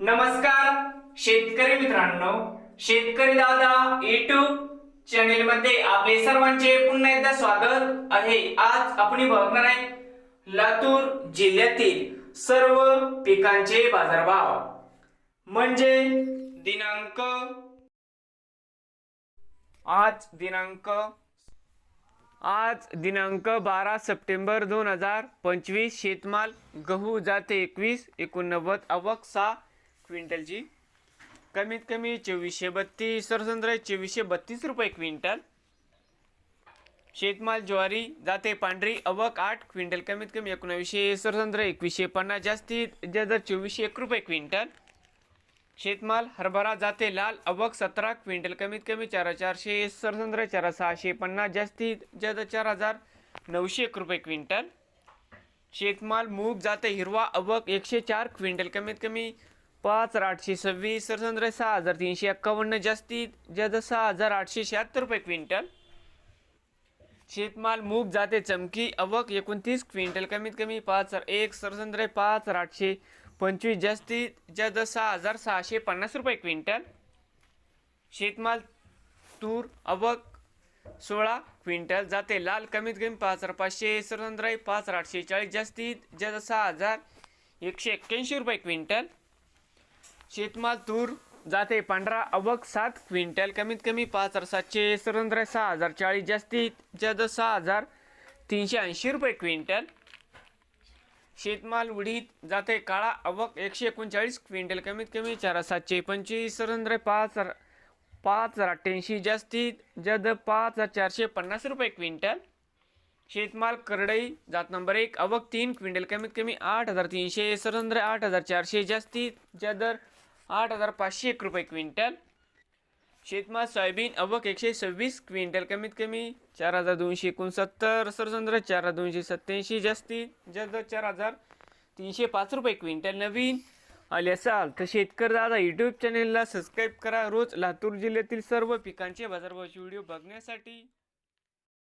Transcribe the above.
नमस्कार शेतकरी मित्रांनो. शेतकरी दादा युट्यूब चॅनेल मध्ये आपले सर्वांचे पुन्हा एकदा स्वागत आहे. आज आपण बघणार आहे लातूर जिल्ह्यातील सर्व पिकांचे बाजारभाव. म्हणजे दिनांक आज दिनांक आज दिनांक बारा सप्टेंबर दोन हजार पंचवीस. शेतमाल गहू जाते एकवीस एकोणनव्वद आवक सहा क्विंटलची कमीत कमी चोवीसशे बत्तीस सरसंद्र चोवीसशे बत्तीस रुपये क्विंटल. शेतमाल ज्वारी जाते पांढरी अवक आठ क्विंटल कमीत कमी एकोणावीसशे सरसंद्र एकवीसशे पन्नास जास्तीत जर चोवीसशे एक रुपये क्विंटल. शेतमाल हरभरा जाते लाल अवक सतरा क्विंटल कमीत कमी चार चारशे सरसंद्र चार सहाशे पन्नास जास्तीत जर चार हजार नऊशे एक रुपये क्विंटल. शेतमाल मूग जाते हिरवा अवक एकशे चार क्विंटल कमीत कमी पाच हजार आठशे सव्वीस सरसंद्र सहा हजार तीनशे एक्कावन्न जास्तीत जास्त सहा हजार आठशे शहात्तर रुपये क्विंटल. शेतमाल मूग जाते चमकी अवक एकोणतीस क्विंटल कमीत कमी पाच हजार एक सरसंद्र पाच हजार आठशे पंचवीस जास्तीत जास्त सहा हजार सहाशे पन्नास रुपये क्विंटल. शेतमाल तूर अवक सोळा क्विंटल जाते लाल कमीत कमी पाच हजार पाचशे सरसंद्राई पाच हजार आठशे चाळीस जास्तीत जास्त सहा हजार एकशे एक्क्याऐंशी रुपये क्विंटल. शेतमाल तूर जाते पांढरा अवक सात क्विंटल. कमीत कमी पाच हजार सातशे सरंद्र सहा हजार चाळीस जास्तीत जास्त सहा हजार तीनशे ऐंशी रुपये क्विंटल. शेतमाल उडीत जाते काळा अवक एकशे एकोणचाळीस क्विंटल. कमीत कमी चार हजार सातशे पंचवीस सरंद्र पाच हजार पाच हजार अठ्ठ्याऐंशी जास्तीत जास्त पाच हजार चारशे पन्नास रुपये क्विंटल. शेतमाल करडई जात नंबर एक अवक तीन क्विंटल कमीत कमी आठ हजार तीनशे सरंद्र आठ हजार चारशे जास्तीत दर आठ हजार पाचशे एक रुपये क्विंटल. शेतमाल सोयाबीन अवक एकशे सव्वीस क्विंटल कमीत कमी चार हजार दोनशे एकोणसत्तर सरसंद्र चार हजार दोनशे सत्त्याऐंशी जास्तीत जास्त चार हजार तीनशे पाच रुपये क्विंटल. नवीन आले असाल तर शेतकरी दादा यूट्यूब चॅनेलला सबस्क्राईब करा. रोज लातूर जिल्ह्यातील सर्व पिकांचे बाजारभावाचे व्हिडिओ बघण्यासाठी